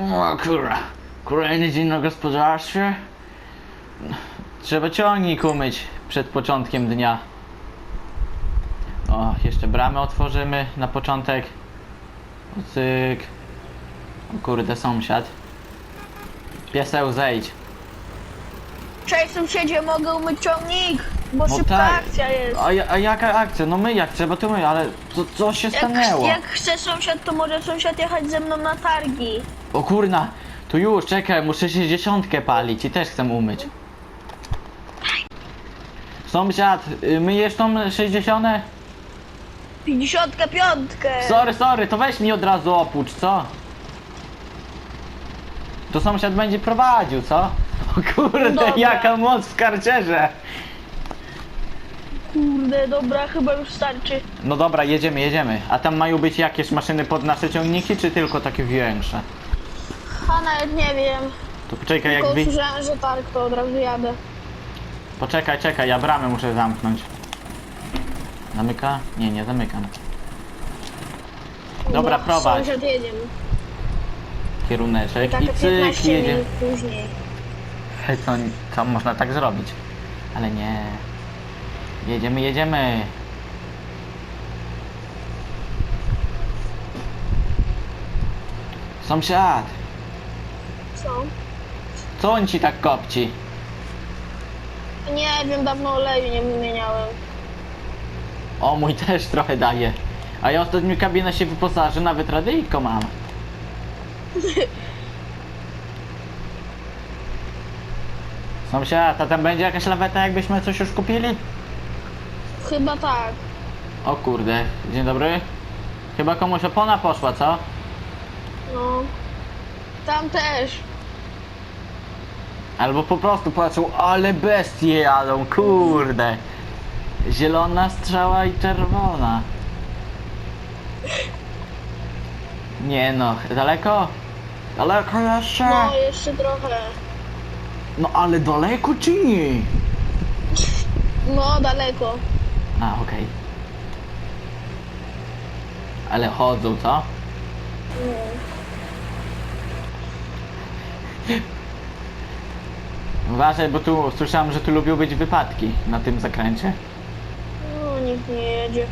O kurwa, kolejny dzień na gospodarstwie. Trzeba ciągnik umyć przed początkiem dnia. O, jeszcze bramę otworzymy na początek. Cyk. O kurde, sąsiad. Pieseł, zejdź. Cześć sąsiedzie, mogę umyć ciągnik? Bo No szybka tak. akcja jest. A, ja- a jaka akcja? No my jak trzeba to my, ale co, co się Jak, stanęło? jak chce sąsiad, to może sąsiad jechać ze mną na targi. O kurna, tu już, czekaj, muszę 60 palić i też chcę umyć. Sąsiad, y, myjesz tą 60? 55. Sorry, sorry, to weź mi od razu opucz, co? To sąsiad będzie prowadził, co? O kurde, Dobra. jaka moc w karcerze! Kurde, dobra, chyba już starczy. No dobra, jedziemy, jedziemy. A tam mają być jakieś maszyny pod nasze ciągniki, czy tylko takie większe? A nawet nie wiem. To poczekaj, jak Tylko wy... usłyszałem, że targ, to od razu jadę. Poczekaj, czekaj, ja bramę muszę zamknąć. Zamyka? Nie, nie zamykam. Dobra, prowadź. Sąsiad jedziemy. Kieruneczek Tak i cyk, 15 jedzie. minut później. Hej, to, to można tak zrobić. Ale nie. Jedziemy, jedziemy. Sąsiad, Co? co on ci tak kopci? Nie wiem, dawno oleju nie wymieniałem. O, mój też trochę daje. A ja ostatnio kabinę się wyposażę, nawet radyjko mam. Sąsiad, a tam będzie jakaś laweta, jakbyśmy coś już kupili? Chyba tak. O kurde, dzień dobry. Chyba komuś opona poszła, co? No. Tam też. Albo po prostu patrzą, ale bestie jadą, kurde. Zielona strzała i czerwona. Nie no, daleko? Daleko jeszcze? No, jeszcze trochę. No ale daleko czy nie? No, daleko. A, okej. Ale chodzą, co? No. Uważaj, bo tu słyszałem, że tu lubią być wypadki na tym zakręcie. No, nikt nie jedzie.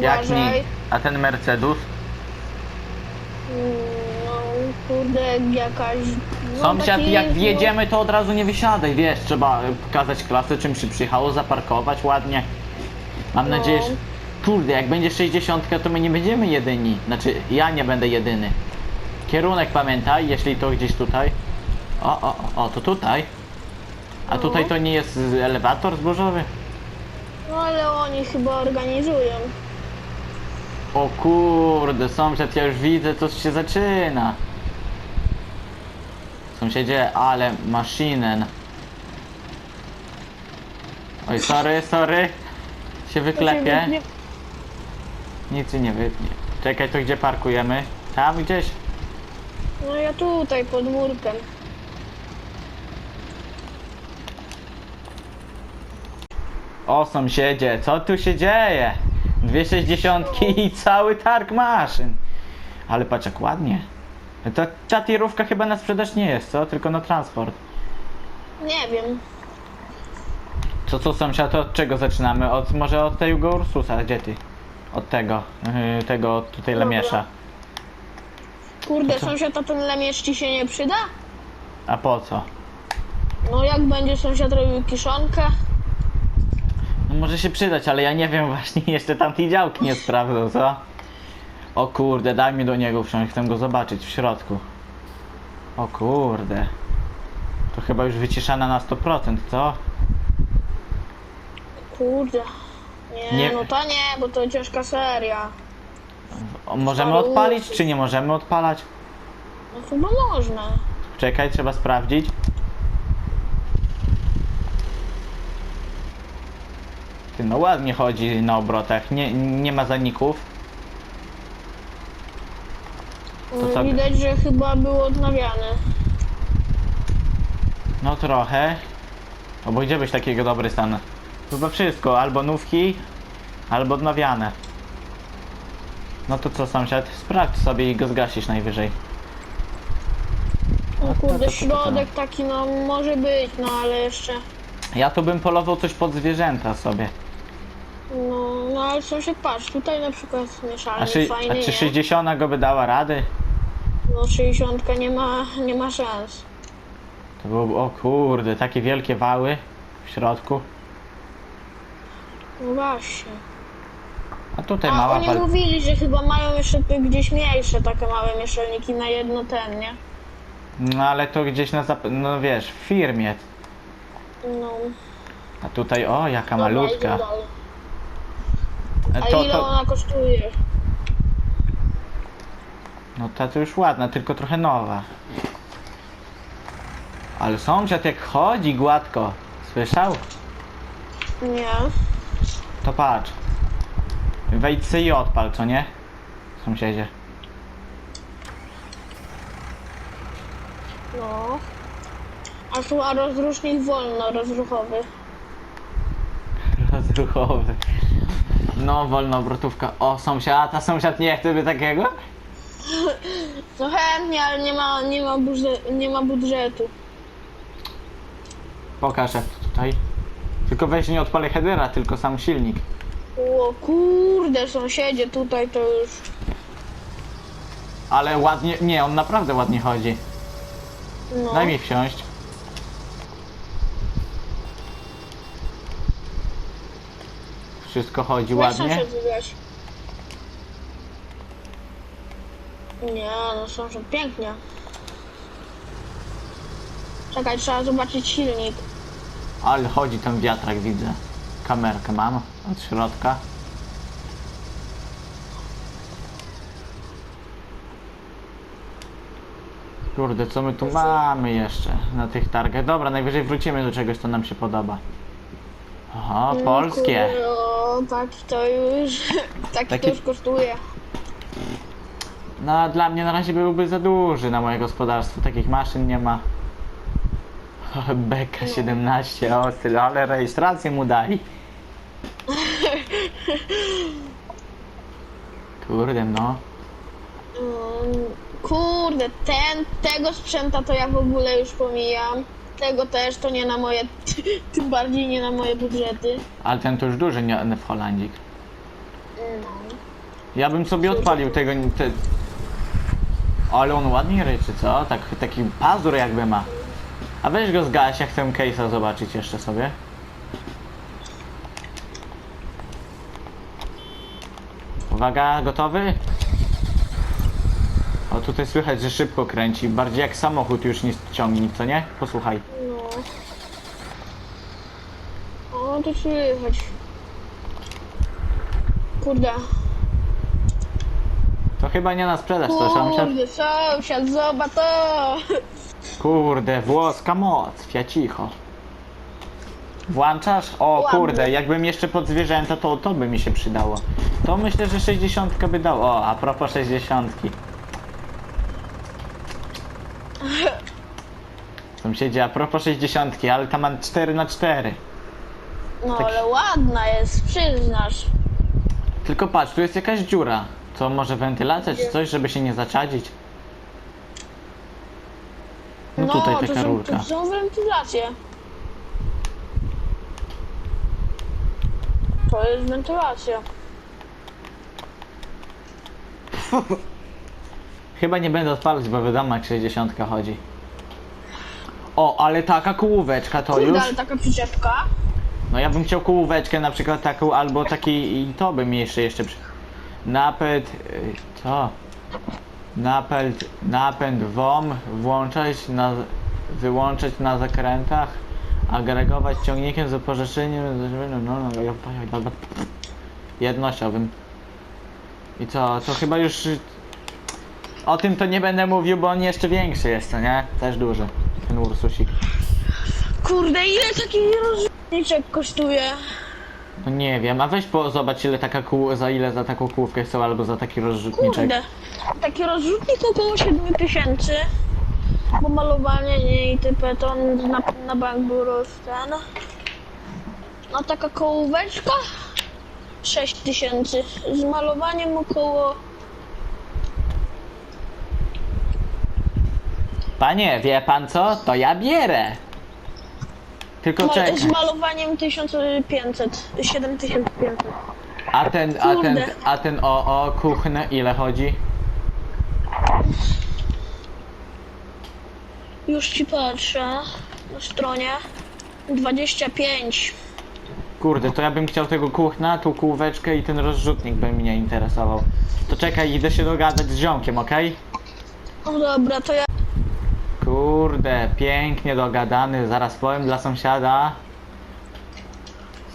Jak Uważaj. nie? A ten Mercedes? Mm, kurde, jakaś... No, Sąsiad, taki, jak no, wjedziemy, to od razu nie wysiadaj, wiesz, trzeba pokazać klasę, czym się przyjechało, zaparkować ładnie. Mam No. nadzieję, że... Kurde, jak będzie 60, to my nie będziemy jedyni. Znaczy, ja nie będę jedyny. Kierunek pamiętaj, jeśli to gdzieś tutaj. O, o, o, o, to tutaj. A No. tutaj to nie jest z- elewator zbożowy? No, ale oni chyba organizują. O kurde, sąsiad, ja już widzę, co się zaczyna. Sąsiedzie, ale maszinen. Oj, sorry, sorry. Się wyklepie. Nie- Nic nie wytnie. Czekaj, to gdzie parkujemy? Tam gdzieś? No, ja tutaj, pod murkiem. O sąsiedzie, co tu się dzieje? Dwie sześćdziesiątki i cały targ maszyn. Ale patrz jak ładnie. To ta tirówka chyba na sprzedaż nie jest, co? Tylko na transport. Nie wiem. Co, co sąsiad, to od czego zaczynamy? Od, może od tego Ursusa, gdzie ty? Od tego, yy, tego tutaj Dobra. lemiesza. Kurde, To co? sąsiad, a ten lemierz ci się nie przyda? A po co? No, jak będzie sąsiad robił kiszonkę? No może się przydać, ale ja nie wiem właśnie, jeszcze tamtej działki nie sprawdzą, co? O kurde, daj mi do niego wsiąść, chcę go zobaczyć w środku. O kurde. To chyba już wyciszana na 100%, co? Kurde. Nie, Nie. no to nie, bo to ciężka seria. O, możemy odpalić, czy nie możemy odpalać? No chyba można. Czekaj, trzeba sprawdzić. Ty, no ładnie chodzi na obrotach, nie, nie ma zaników. To co? Widać, że chyba był odnawiany. No trochę. O, bo gdzie byś takiego dobry stan? Chyba wszystko, albo nówki, albo odnawiane. No to co sąsiad? Sprawdź sobie i go zgasisz najwyżej. No to- to- kurde, to- środek taki no może być, no ale jeszcze... Ja tu bym polował coś pod zwierzęta sobie. No, no ale sąsiad patrz, tutaj na przykład A, szy, fajny, a czy nie? 60 go by dała rady? No 60 nie ma, nie ma szans. To było, o kurde, takie wielkie wały w środku. No właśnie. A tutaj A mała oni wal... mówili, że chyba mają jeszcze tu gdzieś mniejsze takie małe mieszalniki na jedno ten, nie? No ale to gdzieś na zap... no wiesz, w firmie. No. A tutaj, o, jaka Dobra, malutka. idziemy dalej. A To, ile to, ona kosztuje? no ta to już ładna, tylko trochę nowa. Ale sąsiad jak chodzi gładko. Słyszał? Nie. To patrz. Wejdź sobie i odpal, co nie? Sąsiedzie. No. A tu a rozrusznik wolno, rozruchowy. Rozruchowy. No, wolno obrotówka. O, sąsiad, a sąsiad nie chce by takiego? No chętnie, ale nie ma, nie ma, budże- nie ma budżetu. Pokaż jak tutaj. Tylko weź nie odpalę headera, tylko sam silnik. O kurde, sąsiedzie, tutaj to już... Ale ładnie, nie, on naprawdę ładnie chodzi. No. Daj mi wsiąść. Wszystko chodzi ładnie. sąsiad. Nie, no sąsiad, pięknie. Czekaj, trzeba zobaczyć silnik. Ale chodzi ten wiatrak, widzę. Kamerkę mam od środka. Kurde, co my tu mamy jeszcze na tych targach? Dobra, najwyżej wrócimy do czegoś, co nam się podoba. Oho, No, polskie. Kurde, o, tak to już, taki Taki- to już kosztuje. No, dla mnie na razie byłby za duży na moje gospodarstwo. Takich maszyn nie ma. Beka 17 ostry, ale rejestrację mu dali. Kurde, no. Mm, Kurde, ten, tego sprzęta to ja w ogóle już pomijam. Tego też to nie na moje, tym bardziej nie na moje budżety. Ale ten to już duży nie, w Holandzik. No. Ja bym sobie odpalił tego. Te... Ale on ładnie ryczy, co? Tak, taki pazur jakby ma. A weź go zgaś, ja chcę case'a zobaczyć jeszcze sobie. Uwaga, gotowy? O, tutaj słychać, że szybko kręci. Bardziej jak samochód już nie ciągnie, co nie? Posłuchaj. No. O, to słychać. Kurde. To chyba nie na sprzedaż, to sąsiad. Kurde, sąsiad, zobacz to! Kurde, włoska moc, fiacicho. Włączasz? O kurde, jakbym jeszcze pod zwierzęta, to to by mi się przydało. To myślę, że 60 by dało. O, a propos 60. Sąsiedzie, a propos 60, ale tam mam 4 na 4 No Tak. ale ładna jest, przyznasz. Tylko patrz, tu jest jakaś dziura. To może wentylacja czy coś, żeby się nie zaczadzić? No tutaj to taka są, rurka. To są wentylacje. To jest wentylacja. Chyba nie będę odpalać, bo wiadomo jak 60 chodzi. O, ale taka kołóweczka to Kurde, już. ale taka przyczepka. No ja bym chciał kołóweczkę na przykład taką, albo taki i to bym jeszcze jeszcze przy... Napęd, y, co? Napęd, napęd WOM, włączać na, wyłączać na zakrętach, agregować ciągnikiem z wypożyczeniem, no, no, no, no, no, jednościowym. I co, to chyba już... y, O tym to nie będę mówił, bo on jeszcze większy jest, co nie? Też duży, ten Ursusik. Kurde, ile taki rozrzutniczek kosztuje? No nie wiem, a weź po, zobacz ile taka kół, za ile za taką kółkę chcą albo za taki rozrzutniczek. Kurde, taki rozrzutnik około 7000. Bo malowanie nie i typy to on na, na bank był ten. No taka kołóweczka 6000. Z malowaniem około Panie, wie pan co? To ja bierę. Tylko czekaj. Z malowaniem 1500, 7500. A ten, a ten, Kurde. a ten o, o kuchny ile chodzi? Już ci patrzę na stronie. 25. Kurde, to ja bym chciał tego kuchna, tu kółweczkę i ten rozrzutnik by mnie interesował. To czekaj, idę się dogadać z ziomkiem, okej? No dobra, to ja. Kurde, pięknie dogadany, zaraz powiem dla sąsiada.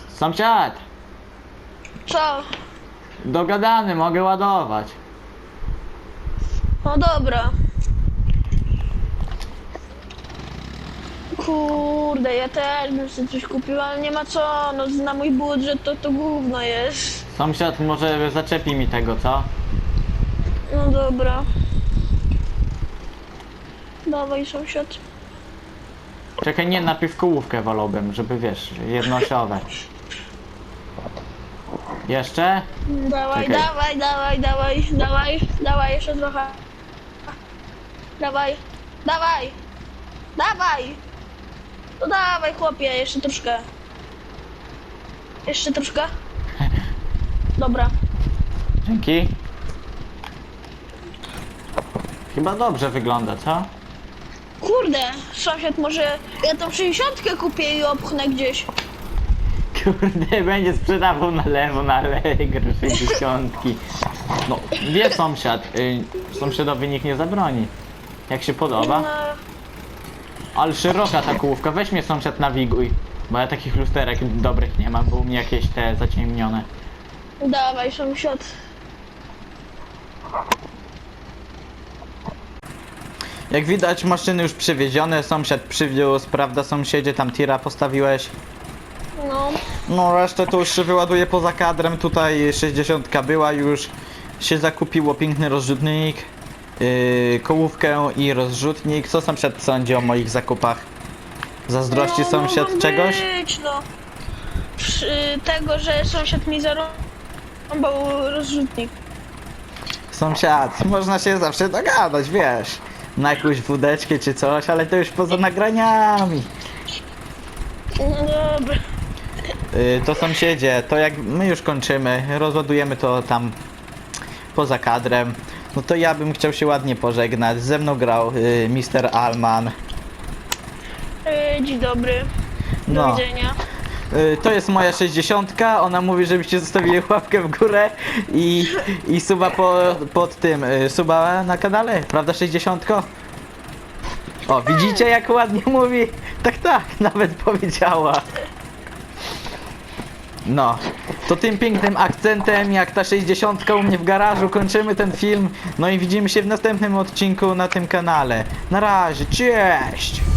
Sąsiad, Co? dogadany, mogę ładować. No dobra. Kurde, ja też bym sobie coś kupił, ale nie ma co, no na mój budżet to to gówno jest. Sąsiad może zaczepi mi tego, co? No dobra. Dawaj sąsiad. Czekaj, nie, najpierw kołówkę wolałbym, żeby wiesz, jednoosiowe. Jeszcze? Dawaj, Czekaj. dawaj, dawaj, dawaj, dawaj, dawaj, jeszcze trochę. Dawaj, dawaj, dawaj. No dawaj chłopie, jeszcze troszkę. Jeszcze troszkę. Dobra. Dzięki. Chyba dobrze wygląda, co? Kurde, sąsiad, może ja tą 60 kupię i opchnę gdzieś. Kurde, będzie sprzedawał na lewo, na Allegro 60. No, wie sąsiad, y, sąsiadowi nikt nie zabroni. Jak się podoba. No, Ale szeroka ta kołówka, weź mnie sąsiad nawiguj. Bo ja takich lusterek dobrych nie mam, bo u mnie jakieś te zaciemnione. dawaj sąsiad. Jak widać maszyny już przywiezione, sąsiad przywiózł, prawda sąsiedzie, tam tira postawiłeś. No, No resztę to już się wyładuje poza kadrem, tutaj 60 była już, się zakupiło piękny rozrzutnik, yy, kołówkę i rozrzutnik. Co sąsiad sądzi o moich zakupach? Zazdrości no, sąsiad mogą czegoś? Być, no. Przy tego, że sąsiad mi zarąbał rozrzutnik. Sąsiad, można się zawsze dogadać, wiesz, na jakąś wódeczkę czy coś, ale to już poza nagraniami. Dobra. Yy, to sąsiedzie, to jak my już kończymy, rozładujemy to tam poza kadrem, no to ja bym chciał się ładnie pożegnać. Ze mną grał yy, Mr. Alman. Yy, dzień dobry. Do No. widzenia. Yy, to jest moja 60. Ona mówi, żebyście zostawili łapkę w górę i, i suba po, pod tym. Yy, suba na kanale, prawda 60? O, widzicie jak ładnie mówi? Tak, tak, nawet powiedziała. No, to tym pięknym akcentem, jak ta 60 u mnie w garażu, kończymy ten film. No i widzimy się w następnym odcinku na tym kanale. Na razie, cześć!